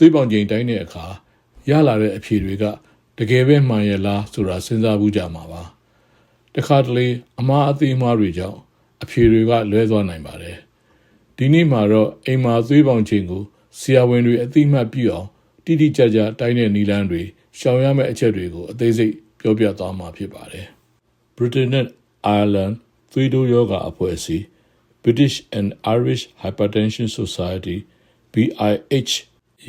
အိမ်မှာသွေးပေါင်ချိန်တိုင်းတဲ့အခါရလာတဲ့အဖြေတွေကတကယ်ပဲမှန်ရလားဆိုတာစဉ်းစားဘူးကြမှာပါတခါတလေအမားအသေးအမားတွေကြောင့်အဖြေတွေကလွဲသွားနိုင်ပါတယ်ဒီနေ့မှာတော့အိမ်မှာသွေးပေါင်ချိန်ကိုဆရာဝန်တွေအသိမှတ်ပြုအောင်တိတိကျကျတိုင်းတဲ့နီလန်းတွေရှောင်ရမယ့်အချက်တွေကိုအသေးစိတ်ပြောပြသွားမှာဖြစ်ပါတယ် Britain နဲ့ Ireland သွေးတိုးယောဂအဖွဲ့အစည်း British and Irish Hypertension Society BIH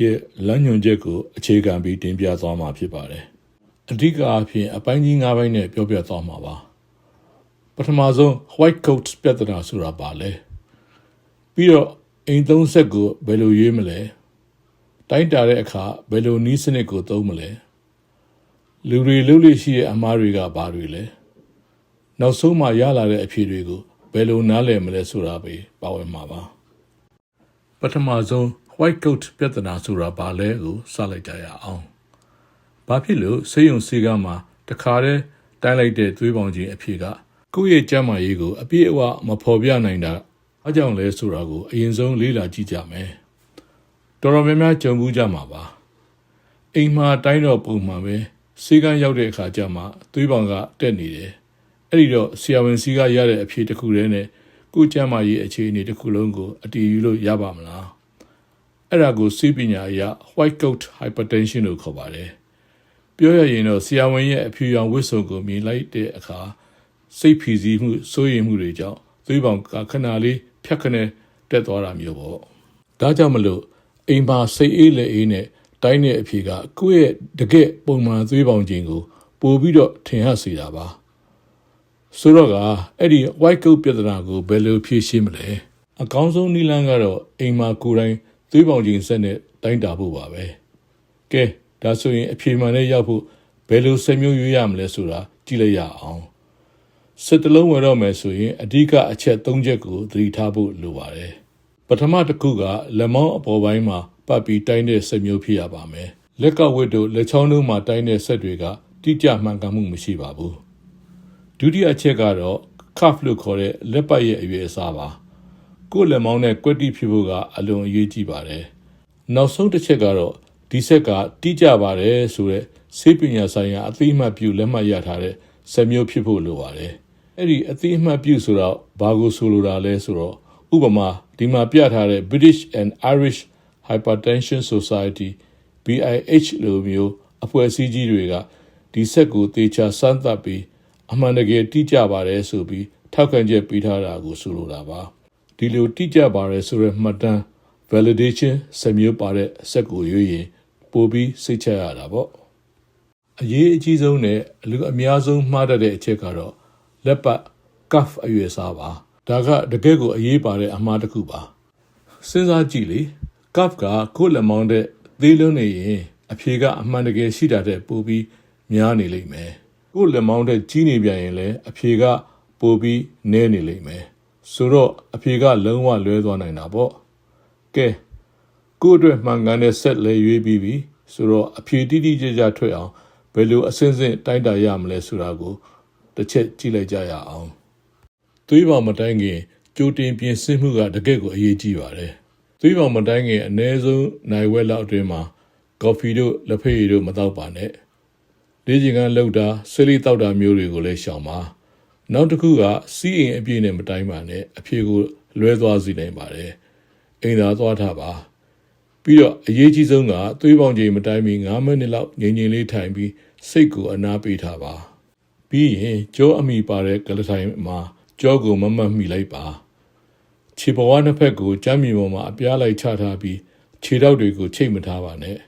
ရဲ့လမ်းညွှန်ချက်ကိုအခြေခံပြီးတင်ပြသွားမှာဖြစ်ပါတယ်။အဓိကအားဖြင့်အပိုင်းကြီး၅ပိုင်းနဲ့ပြောပြသွားမှာပါ။ပထမဆုံး white coat ပြဿနာဆိုတာပါလေ။ပြီးတော့အိမ်သုံးဆက်ကိုဘယ်လိုရွေးမလဲ။တိုင်းတာတဲ့အခါဘယ်လိုနည်းစနစ်ကိုသုံးမလဲ။လူတွေလှုပ်လို့ရှိတဲ့အမားတွေကဘာတွေလဲ။နောက်ဆုံးမှရလာတဲ့အဖြေတွေကိုဘယ်လိုနားလည်မလဲဆိုတာပဲပါဝင်မှာပါ။ပထမဆုံး white coat ပြဿနာဆိုတာဘာလဲကိုစလိုက်ကြရအောင်။ဘာဖြစ်လို့ဆေးရုံဆေးကမ်းမှာတခါတည်းတိုင်းလိုက်တဲ့သွေးပေါင်ခြင်းအဖြစ်ကကိုယ့်ရဲ့ကျန်းမာရေးကိုအပြည့်အဝမဖော်ပြနိုင်တာအကြောင်းလဲဆိုတာကိုအရင်ဆုံးလေ့လာကြည့်ကြမယ်။တော်တော်များများကြုံဘူးကြမှာပါ။အိမ်မှာတိုင်းတော့ပုံမှန်ပဲဆေးကမ်းရောက်တဲ့အခါကျမှသွေးပေါင်ကတက်နေတယ်။အဲ့ဒီတော့ဆရာဝန်စီကရတဲ့အဖြေတစ်ခုတည်းနဲ့ကိုယ်ကျန်းမာရေးအခြေအနေတစ်ခုလုံးကိုအတည်ပြုလို့ရပါမလား။ အဲ့ဒါကိုစိပညာအရ white coat hypertension လို့ခေါ်ပါတယ်ပြောရရင်တော့ဆရာဝန်ရဲ့အဖြူရောင်ဝတ်စုံကိုမြင်လိုက်တဲ့အခါစိတ်ဖီစီးမှုစိုးရိမ်မှုတွေကြောင့်သွေးပေါင်ကခဏလေးဖြတ်ခနဲ့တက်သွားတာမျိုးပေါ့ဒါကြောင့်မလို့အိမ်ပါစိတ်အေးလက်အေးနဲ့တိုင်းတဲ့အဖြေကကိုယ့်ရဲ့တကယ့်ပုံမှန်သွေးပေါင်ခြင်းကို ပို့ပြီးတော့ထင်ဟပ်စေတာပါဆိုတော့ကအဲ့ဒီ white coat ပြဿနာကိုဘယ်လိုဖြေရှင်းမလဲအကောင်းဆုံးနည်းလမ်းကတော့အိမ်မှာကိုယ်တိုင် သွေးပေါင်ခြင်းဆက်နဲ့တိုင်းတာဖို့ပါပဲကဲဒါဆိုရင်အဖြေမှန်နဲ့ရောက်ဖို့ဘယ်လိုဆက်မျိုးရွေးရမလဲဆိုတာကြည့်လိုက်ရအောင်စစ်တလုံးဝယ်တော့မယ်ဆိုရင်အဓိကအချက်၃ချက်ကိုသတိထားဖို့လိုပါတယ်ပထမတစ်ခုကလက်မောင်းအပေါ်ပိုင်းမှာပတ်ပြီးတိုင်းတဲ့ဆက်မျိုးဖြစ်ရပါမယ်လက်ကဝတ်တို့လက်ချောင်းတို့မှာတိုင်းတဲ့ဆက်တွေကတိကျမှန်ကန်မှုမရှိပါဘူးဒုတိယအချက်ကတော့ cuff လို့ခေါ်တဲ့လက်ပတ်ရဲ့အရွယ်အစားပါ ကိုယ်လက်မောင်းနဲ့ကွက်တိဖြစ်ဖို့ကအလွန်အရေးကြီးပါတယ်။နောက်ဆုံးတစ်ချက်ကတော့ဒီဆက်ကတိကျပါတယ်ဆိုတဲ့ဆေးပညာဆိုင်ရာအသိအမှတ်ပြုလက်မှတ်ရထားတဲ့ဆက်မျိုးဖြစ်ဖို့လိုပါတယ်။အဲ့ဒီအသိအမှတ်ပြုဆိုတော့ဘာကိုဆိုလိုတာလဲဆိုတော့ဥပမာဒီမှာပြထားတဲ့ British and Irish Hypertension Society BIH လိုမျိုးအဖွဲ့အစည်းကြီးတွေကဒီဆက်ကိုသေချာစမ်းသပ်ပြီးအမှန်တကယ်တိကျပါတယ်ဆိုပြီးထောက်ခံချက်ပေးထားတာကိုဆိုလိုတာပါ။ ဒီလိုတိကျပါတယ်ဆိုတဲ့မှတ်တမ်း validation စမျိုးပါတဲ့အဆက်ကိုရွေးရင်ပို့ပြီးစိတ်ချရတာပေါ့အရေးအကြီးဆုံးနဲ့အလူအများဆုံးမှားတတ်တဲ့အချက်ကတော့လက်ပတ် cuff အရွယ်စားပါဒါကတကယ့်ကိုအရေးပါတဲ့အမှားတစ်ခုပါစဉ်းစားကြည့်လေ cuff ကကိုယ်လက်မောင်းတဲ့သေးလုံးနေရင်အဖြေကအမှန်တကယ်ရှိတာတဲ့ပို့ပြီးများနေလိမ့်မယ်ကိုယ်လက်မောင်းတဲ့ကြီးနေပြန်ရင်လည်းအဖြေကပို့ပြီးနည်းနေလိမ့်မယ် ဆိုတော့အဖြေကလုံးဝလွဲသွားနိုင်တာပေါ့ကဲကို့အတွက်မှန်ကန်တဲ့ဆက်လဲရွေးပြီးပြီဆိုတော့အဖြေတိတိကျကျထွက်အောင်ဘယ်လိုအစင်းစင်းတိုင်းတာရမလဲဆိုတာကိုတစ်ချက်ကြည့်လိုက်ကြရအောင်သွေးပေါင်မတိုင်းခင်ကြိုတင်ပြင်ဆင်မှုကတကယ့်ကိုအရေးကြီးပါတယ်သွေးပေါင်မတိုင်းခင်အနည်းဆုံးနိုင်ဝက်လောက်အတွင်းမှာကော်ဖီတို့လက်ဖက်ရည်တို့မတောက်ပါနဲ့လေ့ကျင့်ခန်းလုပ်တာဆေးလိတောက်တာမျိုးတွေကိုလည်းရှောင်ပါ နောက်တစ်ခုကစီးအိမ်အပြည့်နဲ့မတိုင်းပါနဲ့အဖြေကိုလွဲသွားစေနိုင်ပါတယ်အိမ်သာသွားထားပါပြီးတော့အရေးကြီးဆုံးကသွေးပေါင်ချိန်မတိုင်းမီ9မိနစ်လောက်ငြိမ်ငြိမ်လေးထိုင်ပြီးစိတ်ကိုအနားပေးထားပါပြီးရင်ကြောအမိပါတဲ့ကလထိုင်မှာကြောကိုမမတ်မိလိုက်ပါခြေပေါ်ဝနှစ်ဖက်ကိုကြမ်းမြေပေါ်မှာအပြားလိုက်ချထားပြီးခြေထောက်တွေကိုချိတ်မထားပါနဲ့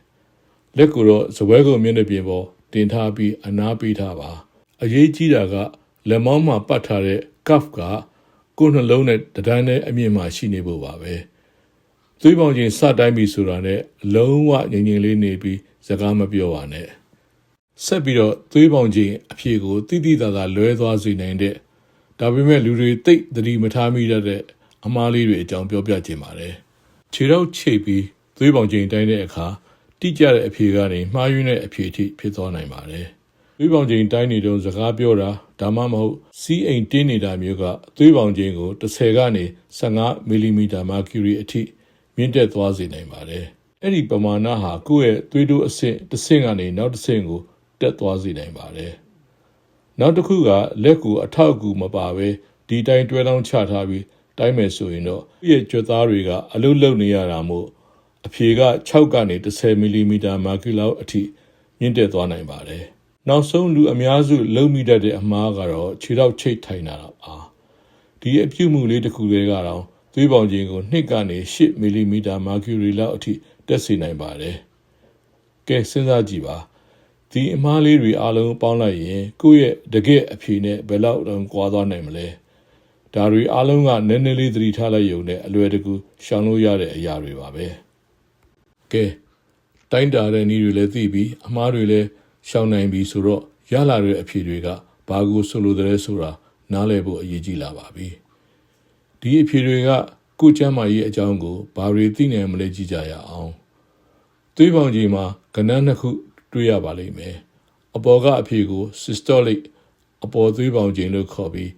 လက်ကိုတော့ဇပွဲကိုမျက်နှာပြင်ပေါ်တင်ထားပြီးအနားပေးထားပါအရေးကြီးတာက လက်မောင်းမှာပတ်ထားတဲ့ cuff ကကိုယ်နှလုံးနဲ့တဒန်းနဲ့အမြင့်မှရှိနေဖို့ပါပဲသွေးပေါင်ခြင်းစတိုင်းပြီဆိုတာနဲ့လုံးဝငြိမ်ငြိမ်လေးနေပြီးစကားမပြောပါနဲ့ဆက်ပြီးတော့သွေးပေါင်ခြင်းအဖြေကိုတိတိတသာလွဲသွားစေနိုင်တဲ့ဒါပေမဲ့လူတွေတိတ်သတိမထားမိတတ်တဲ့အမားလေးတွေအကြောင်းပြောပြခြင်းပါတယ်ခြေတော့ချိတ်ပြီးသွေးပေါင်ခြင်းတိုင်းတဲ့အခါတိကျတဲ့အဖြေကနေမှားယွင်းတဲ့အဖြေအထိဖြစ်သွားနိုင်ပါတယ် သွေးပေါင်ချိန်တိုင်းနေတုန်းစကားပြောတာဒါမှမဟုတ်စီးအိမ်တင်းနေတာမျိုးကသွေးပေါင်ချိန်ကို30ကနေ15မီလီမီတာမာကျူရီအထိမြင့်တက်သွားစေနိုင်ပါတယ်အဲ့ဒီပမာဏဟာကိုယ့်ရဲ့သွေးတိုးအဆင့်တစ်ဆင့်ကနေနောက်တစ်ဆင့်ကိုတက်သွားစေနိုင်ပါတယ်နောက်တစ်ခုကလက်ကူအထောက်အကူမပါဘဲဒီတိုင်းတွဲလောင်းချထားပြီးတိုင်းမယ်ဆိုရင်တော့ပြည့်ကြွက်သားတွေကအလုတ်လုတ်နေရတာမို့အဖြေက6ကနေ10မီလီမီတာမာကီလောက်အထိမြင့်တက်သွားနိုင်ပါတယ် နောက်ဆုံးလူအများစုလုံမိတတ်တဲ့အမားကတော့ခြေထောက်ချိတ်ထိုင်တာပါဒီအပြုမှုလေးတစ်ခုလေးကတော့သွေးပေါင်ခြင်းကို2ကနေ8မီလီမီတာမာကျူရီလောက်အထိတက်စေနိုင်ပါတယ်ကဲစဉ်းစားကြည့်ပါဒီအမားလေးတွေအလုံးပေါင်းလိုက်ရင်ကိုယ့်ရဲ့တကယ့်အဖြေနဲ့ဘယ်လောက်တောင်ကွာသွားနိုင်မလဲဒါတွေအလုံးကနည်းနည်းလေးသတိထားလိုက်ရုံနဲ့အလွယ်တကူရှောင်လို့ရတဲ့အရာတွေပါပဲကဲတိုင်းတာတဲ့နည်းတွေလည်းသိပြီးအမားတွေလည်း ရှောင်နိုင်ပြီဆိုတော့ရလာတဲ့အဖြေတွေကဘာကိုဆိုလိုတဲ့ဆိုတာနားလည်ဖို့အရေးကြီးလာပါပြီဒီအဖြေတွေကကိုကျမ်းမာရေးအကြောင်းကိုဘာတွေသိနေမလဲကြည့်ကြရအောင်သွေးပေါင်ကြီးမှာကဏ္ဍနှစ်ခုတွေ့ရပါလိမ့်မယ်အပေါ်ကအဖြေကို systolic အပေါ်သွေးပေါင်ခြင်းလို့ခေါ်ပြီး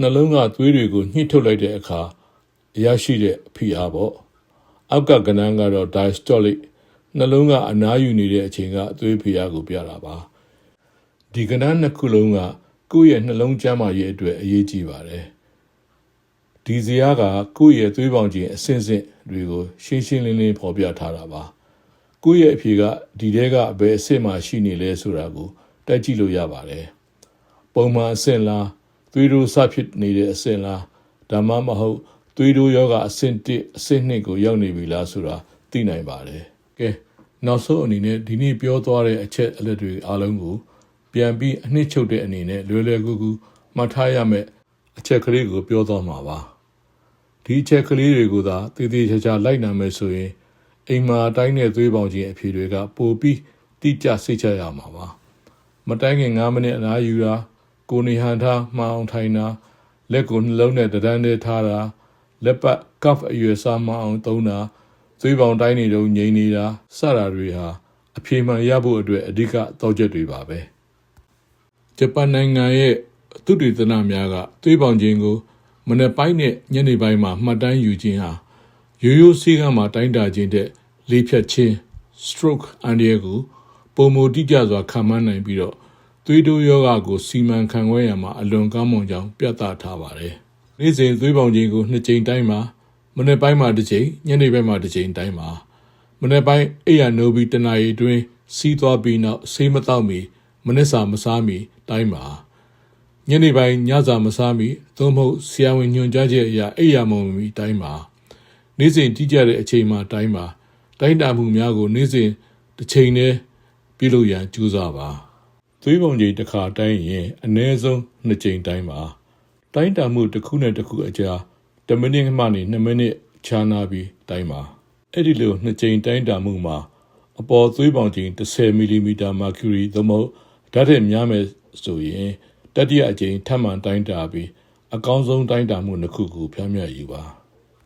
နှလုံးကသွေးတွေကိုညှိထုတ်လိုက်တဲ့အခါရရှိတဲ့အဖိအားပေါ့အောက်ကကဏ္ဍကတော့ diastolic နှလုံးကအနားယူနေတဲ့အချိန်ကအသွေးဖိအားကိုပြတာပါဒီကဏ္ဍနှစ်ခုလုံးကကိုယ့်ရဲ့နှလုံးကျန်းမာရေးအတွက်အရေးကြီးပါတယ်ဒီဇာတ်ကကိုယ့်ရဲ့သွေးပေါင်ခြင်းအဆင့်ဆင့်တွေကိုရှင်းရှင်းလင်းလင်းဖော်ပြထားတာပါကိုယ့်ရဲ့အဖြေကဒီတဲကဘယ်အဆင့်မှာရှိနေလဲဆိုတာကိုတက်ကြည့်လို့ရပါတယ်ပုံမှန်အဆင့်လားသွေးတိုးဆဖြစ်နေတဲ့အဆင့်လားဒါမှမဟုတ်သွေးတိုးယောဂအဆင့်1အဆင့်2ကိုရောက်နေပြီလားဆိုတာသိနိုင်ပါတယ်ကဲ နောက်ဆုံးအနေနဲ့ဒီနေ့ပြောသွားတဲ့အချက်အလက်တွေအားလုံးကို ပြန်ပြီးအနှစ်ချုပ်တဲ့အနေနဲ့လွယ်လွယ်ကူကူမှတ်ထားရမယ့်အချက်ကလေးကိုပြောသွားမှာပါဒီအချက်ကလေးတွေကိုသာတည်တည်ချာချာလိုက်နာမယ်ဆိုရင်အိမ်မှာအတိုင်းနဲ့သွေးပေါင်ခြင်းအဖြေတွေကပိုပြီးတိကျစိတ်ချရမှာပါမတိုင်းခင်9မိနစ်အနားယူတာကိုနေဟန်ထားမှောင်ထိုင်တာလက်ကိုနှလုံးနဲ့တဒန်းနဲ့ထားတာလက်ပတ်ကပ်အရွယ်စားမအောင်သုံးတာ သွေးပေါင်တိုင်းနေတော့ငြိမ်နေတာစတာတွေဟာအဖြေမှန်ရဖို့အတွက်အဓိကတော့ချက်တွေပါပဲဂျပန်နိုင်ငံရဲ့သုတေသနများကသွေးပေါင်ခြင်းကိုမနေ့ပိုင်းနဲ့ညနေပိုင်းမှာမှတ်တမ်းယူခြင်းဟာရိုးရိုးဆေးကမ်းမှာတိုင်းတာခြင်းတဲ့လေဖြတ်ခြင်း stroke အန္တရာယ်ကိုပုံမတိကျစွာခံမှန်းနိုင်ပြီးတော့သွေးတိုးယောဂကိုစီမံခန့်ခွဲရမှာအလွန်ကောင်းမွန်ကြောင်းပြသထားပါတယ်။နေ့စဉ်သွေးပေါင်ခြင်းကိုနှစ်ကြိမ်တိုင်းမှာ မနေ့ပိုင်းမှာတစ်ကြိမ်ညနေပိုင်းမှာတစ်ကြိမ်တိုင်းမှာမနေ့ပိုင်းအိယာနိုဘီတနာရီတွင်စီးသွားပြီးနောက်ဆေးမတော့မီမနေ့စာမစားမီတိုင်းမှာညနေပိုင်းညစာမစားမီသို့မဟုတ်ဆရာဝန်ညွှန်ကြားချက်အရအိယာမုံမီတိုင်းမှာနေ့စဉ်ကြည့်ကြတဲ့အချိန်မှာတိုင်းမှာတိုင်းတာမှုများကိုနေ့စဉ်တစ်ချိန်နဲ့ပြုလုပ်ရန်ကြိုးစားပါသွေးပုံကြီးတစ်ခါတိုင်းရင်အနည်းဆုံး2ချိန်တိုင်းပါတိုင်းတာမှုတစ်ခုနဲ့တစ်ခုအကြား 10မိနစ်မှနေ2မိနစ်ခြားနာပြီးတိုင်းပါအဲ့ဒီလို2ချိန်တိုင်းတာမှုမှာအပေါ်သွေးပေါင်ချိန်10မီလီမီတာမာကျူရီသို့မဟုတ်ဓာတ်ထက်များမယ်ဆိုရင်တတိယအကြိမ်ထပ်မံတိုင်းတာပြီးအကောင်းဆုံးတိုင်းတာမှုတစ်ခုကိုဖြန့်မြတ်ယူပါ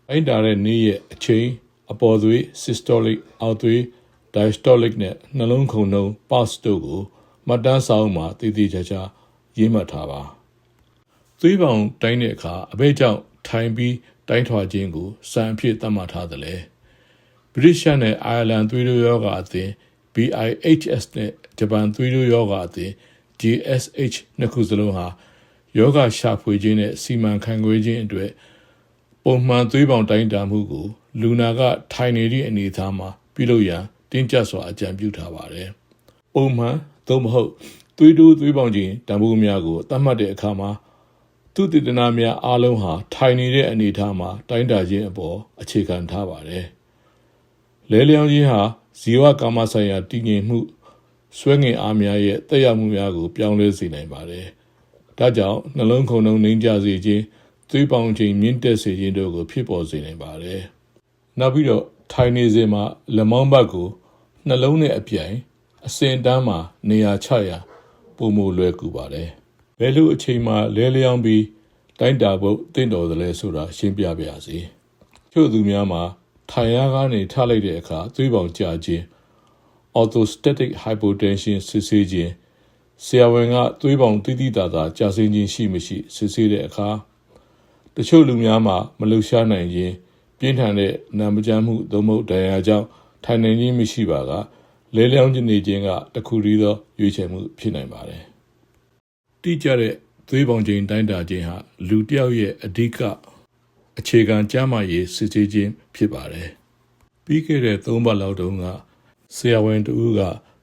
တိုင်းတာတဲ့နေ့ရဲ့အချိန်အပေါ်သွေး systolic အောက်သွေး diastolic နဲ့နှလုံးခုန်နှုန်း pulse တို့ကိုမှတ်တမ်းစာအုပ်မှာတည်တည်ချာချာရေးမှတ်ထားပါသွေးပေါင်တိုင်းတဲ့အခါအဘဲကြောင့် ထိုင်ပြီးတိုင်းထွာခြင်းကိုစံအဖြစ်သတ်မှတ်ထားတယ်လေဗြိတိရှနဲ့အိုင်ယာလန်သွေးတိုးယောဂအသင်း BIHS နဲ့ဂျပန်သွေးတိုးယောဂအသင်း GSH နှစ်ခုစလုံးဟာယောဂရှာဖွေခြင်းနဲ့စီမံခန့်ခွဲခြင်းအတွက်ပုံမှန်သွေးပေါင်တိုင်းတာမှုကို လူနာကထိုင်နေသည့်အနေအထားမှာပြုလုပ်ရန်တင်းကျပ်စွာအကြံပြုထားပါတယ်။ပုံမှန်သို့မဟုတ်သွေးတိုးသွေးပေါင်ခြင်းတံပိုးများကိုသတ်မှတ်တဲ့အခါမှာ သူတည်တနာများအားလုံးဟာထိုင်နေတဲ့အနေအထားမှာတိုင်းတာခြင်းအပေါ်အခြေခံထားပါတယ်။လဲလျောင်းခြင်းဟာဇီဝကာမဆိုင်ရာတည်ငြိမ်မှုဆွဲငင်အားများရဲ့တက်ရောက်မှုများကို ပြောင်းလဲစေနိုင်ပါတယ်။ဒါကြောင့်နှလုံးခုန်နှုန်းနှိမ်ကျစေခြင်းသွေးပေါင်ချိန်မြင့်တက်စေခြင်းတို့ကိုဖြစ်ပေါ်စေနိုင်ပါတယ်။နောက်ပြီးတော့ထိုင်နေစဉ်မှာလက်မောင်းဘက်ကိုနှလုံးနဲ့အပြိုင်အစင်တန်းမှာနေရာချရာပုံမလွယ်ကူပါတယ်။ ဘယ်လိုအချိန်မှလဲလျောင်းပြီးတိုင်းတာဖို့တင့်တော်သလဲဆိုတာရှင်းပြပါရစေ။ချို့သူများမှာထိုင်ရကနေထလိုက်တဲ့အခါသွေးပေါင်ကျခြင်း orthostatic hypotension စစ်ဆေးခြင်းဆရာဝန်ကသွေးပေါင်တိတိတသာကြာဆင်းခြင်းရှိမရှိစစ်ဆေးတဲ့အခါတချို့လူများမှာမလှူရှားနိုင်ခြင်းပြင်းထန်တဲ့နာမကျန်းမှုသို့မဟုတ်ဒဏ်ရာကြောင့်ထိုင်နေခြင်းမရှိပါကလဲလျောင်းခြင်းနေခြင်းကတစ်ခုတည်းသောရွေးချယ်မှုဖြစ်နိုင်ပါတယ် တိကျတဲ့သွေးပေါင်ချိန်တိုင်းတာခြင်းဟာလူတစ်ယောက်ရဲ့အဓိကအခြေခံကျန်းမာရေးစစ်ဆေးခြင်းဖြစ်ပါတယ်ပြီးခဲ့တဲ့၃ပတ်လောက်တုန်းကဆရာဝန်တူက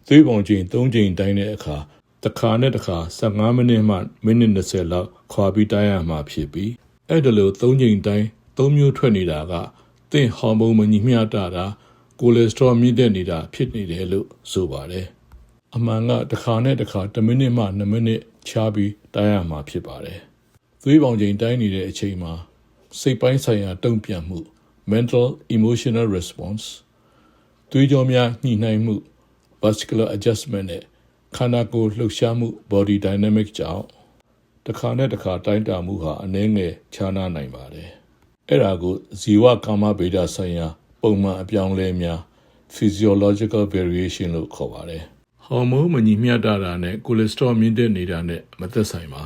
သွေးပေါင်ချိန်၃ချိန်တိုင်းတဲ့အခါတစ်ခါနဲ့တစ်ခါ15မိနစ်မှမိနစ်20လောက်ခွာပြီးတိုင်းရမှာဖြစ်ပြီးအဲ့ဒါလို့၃ချိန်တိုင်း၃မျိုးထွက်နေတာကသင်ဟော်မုန်းမညီမျှတာတာကိုလက်စထရောမြင့်တက်နေတာဖြစ်နေတယ်လို့ဆိုပါတယ်အမှန်ကတစ်ခါနဲ့တစ်ခါ1မိနစ်မှ2မိနစ် ချားပြီးတိုင်းရမှာဖြစ်ပါတယ်သွေးပေါင်ချိန်တိုင်းနေတဲ့အချိန်မှာစိတ်ပိုင်းဆိုင်ရာတုံ့ပြန်မှု mental emotional response သွေးကြောများညှိနှိုင်းမှု vascular adjustment နဲ့ခန္ဓာကိုယ်လှုပ်ရှားမှု body dynamic ကြောင့်တစ်ခါနဲ့တစ်ခါတိုင်းတာမှုဟာအနည်းငယ်ခြားနားနိုင်ပါတယ်အဲ့ဒါကိုဇီဝကာမဗေဒဆိုင်ရာ ပုံမှန်အပြောင်းအလဲများ physiological variation လို့ခေါ်ပါတယ် ဟော်မုန်းမညီမျှတာတာနဲ့ကိုလက်စထရောမြင့်တက်နေတာနဲ့မသက်ဆိုင်ပါ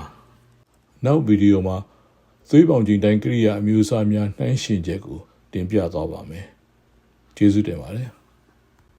နောက်ဗီဒီယိုမှာသွေးပေါင်ချိန်တိုင်းကိရိယာအမျိုးအစားများနှိုင်းယှဉ်ချက်ကိုတင်ပြသွားပါမယ်ကျေးဇူးတင်ပါတယ်